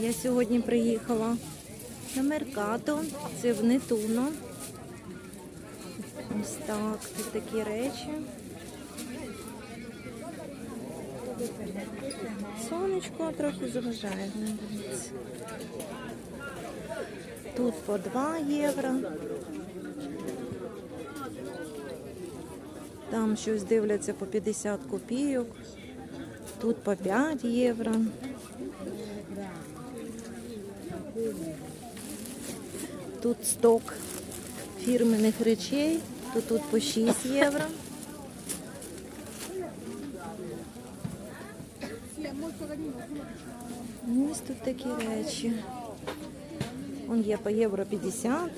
Я сьогодні приїхала на Меркато, це в Нетуно. Ось так, тут такі речі. Сонечко трохи заважає. Тут по 2 євро. Там щось дивляться по 50 копійок. Тут по 5 євро. Тут сток фірменних речей, то тут по 6 євро. Ну, Ось тут такі речі. Вон є по євро 50,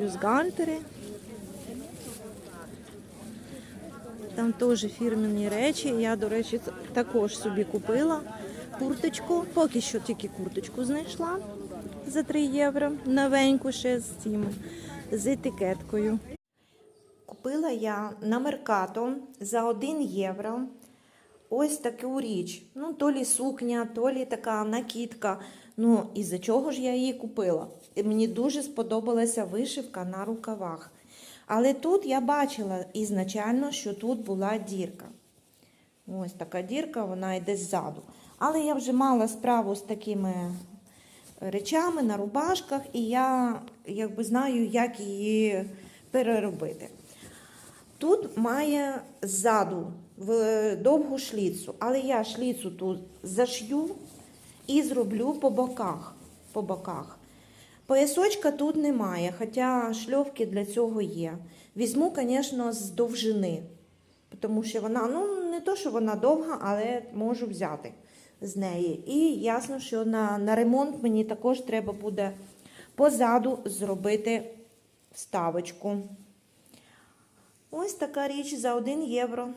бюстгальтери. Там теж фірмені речі. Я, до речі, також собі купила курточку. Поки що тільки курточку знайшла за 3 євро. Новеньку ще з цим, з етикеткою. Купила я на Меркато за 1 євро. Ось таку річ. Ну, то лі сукня, то лі така накидка. Ну, і за чого ж я її купила? Мені дуже сподобалася вишивка на рукавах. Але тут я бачила ізначально, що тут була дірка. Ось така дірка, вона йде ззаду. Але я вже мала справу з такими речами на рубашках, і я якби знаю, як її переробити. Тут має ззаду в довгу шліцу, але я шліцу тут зашью і зроблю по боках. По боках. Поясочка тут немає, хоча шльовки для цього є. Візьму, звісно, з довжини, тому що вона, ну, не то, що вона довга, але можу взяти з неї. І ясно, що на, на ремонт мені також треба буде позаду зробити вставочку. Ось така річ за 1 євро.